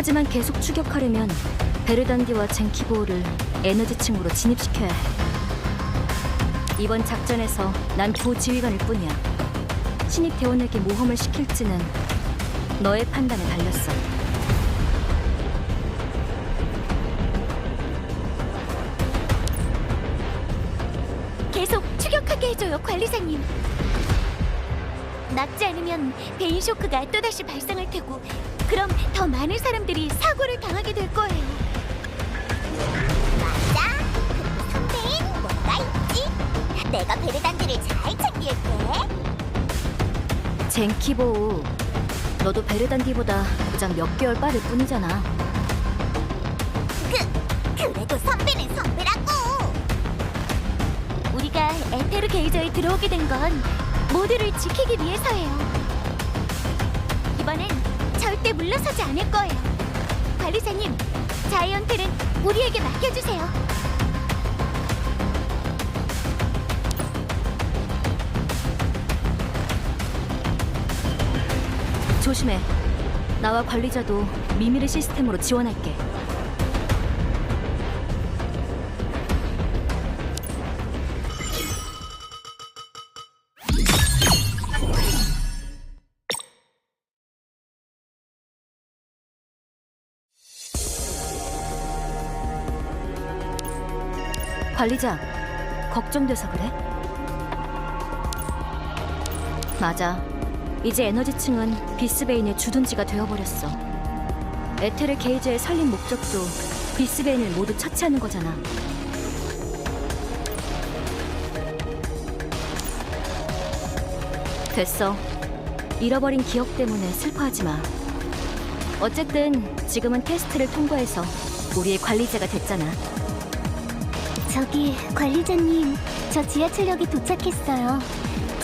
하지만 계속 추격하려면 베르단디와 젠키보호를 에너지층으로 진입시켜야 해. 이번 작전에서 난 부지휘관일 뿐이야. 신입 대원에게 모험을 시킬지는 너의 판단에 달렸어. 계속 추격하게 해줘요, 관리사님. 막지 않으면 베인 쇼크가 또다시 발생할 테고, 그럼 더 많은 사람들이 사고를 당하게 될 거예요. 맞아. 선배인 뭔가 있지? 내가 베르단디를 잘 챙길게. 젠키보호, 너도 베르단디보다 고작 몇 개월 빠를 뿐이잖아. 그, 그래도 선배는 선배라고. 우리가 에테르 게이저에 들어오게 된 건 모두를 지키기 위해서예요. 이번엔 절대 물러서지 않을 거예요. 관리사님, 자이언트는 우리에게 맡겨주세요. 조심해. 나와 관리자도 미미르 시스템으로 지원할게. 관리자, 걱정돼서 그래? 맞아. 이제 에너지층은 비스베인의 주둔지가 되어버렸어. 에테르 게이저의 살린 목적도 비스베인을 모두 처치하는 거잖아. 됐어. 잃어버린 기억 때문에 슬퍼하지 마. 어쨌든 지금은 테스트를 통과해서 우리의 관리자가 됐잖아. 저기 관리자님, 저 지하철역에 도착했어요.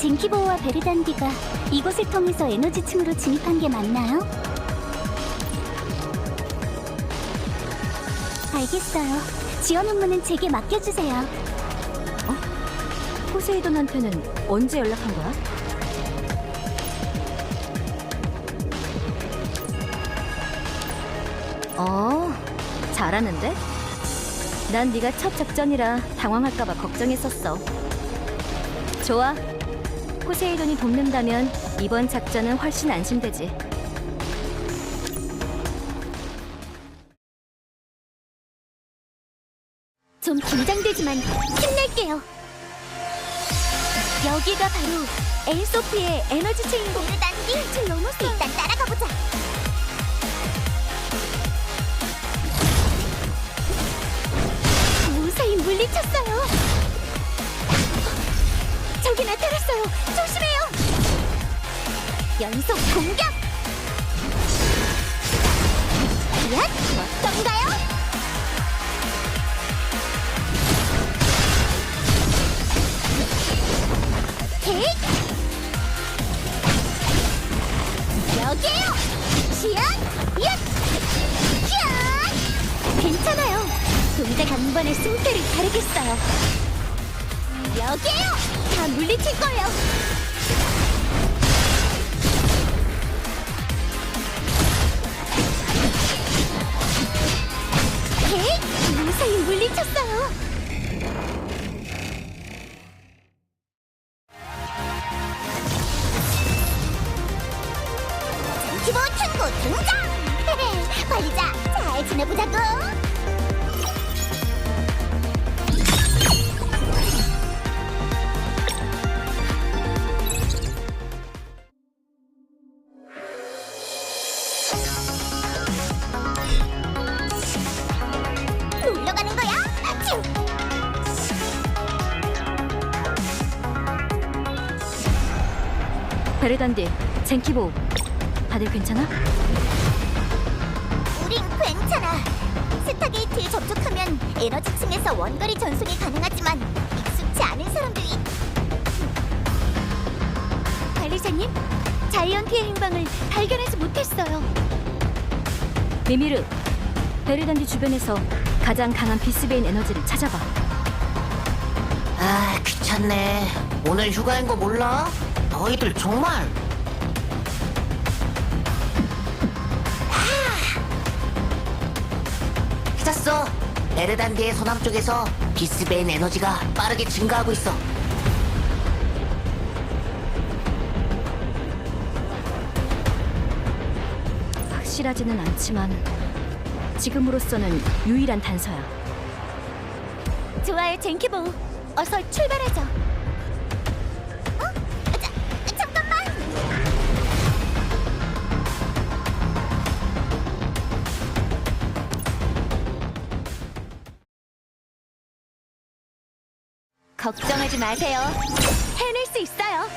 징키보와 베르단디가 이곳을 통해서 에너지층으로 진입한 게 맞나요? 알겠어요. 지원 업무는 제게 맡겨주세요. 포세이돈한테는 언제 연락한 거야? 어, 잘하는데? 난 네가 첫 작전이라 당황할까봐 걱정했었어. 좋아. 포세이돈이 돕는다면 이번 작전은 훨씬 안심되지. 좀 긴장되지만 힘낼게요. 여기가 바로 엔소피의 에너지층인 곳. 베르단디, 층 넘었어. 일단 따라가 보자. 물리쳤어요. 저기 나타났어요. 조심해요. 연속 공격. 야, 어떤가요? 킥! 여기에요. 시연, 얏, 얏! 괜찮아요. 동작 한 번의 승패를 가르겠어요. 여기에요. 다 물리칠 거예요. 킥! 무사히 물리쳤어요. 기보 친구 등장. 관리자, 잘 지내보자고. 베르단디, 젠키보, 다들 괜찮아? 우린 괜찮아. 스타게이트에 접촉하면 에너지층에서 원거리 전송이 가능하지만 익숙치 않은 사람들이 관리사님, 자이언트의 행방을 발견하지 못했어요. 미미르, 베르단디 주변에서 가장 강한 비스베인 에너지를 찾아봐. 아 귀찮네 오늘 휴가인 거 몰라? 너희들 정말 봤어? 베르단디의 서남쪽에서 비스베인 에너지가 빠르게 증가하고 있어. 확실하지는 않지만 지금으로서는 유일한 단서야. 좋아요, 젠키보. 어서 출발하죠. 걱정하지 마세요. 해낼 수 있어요.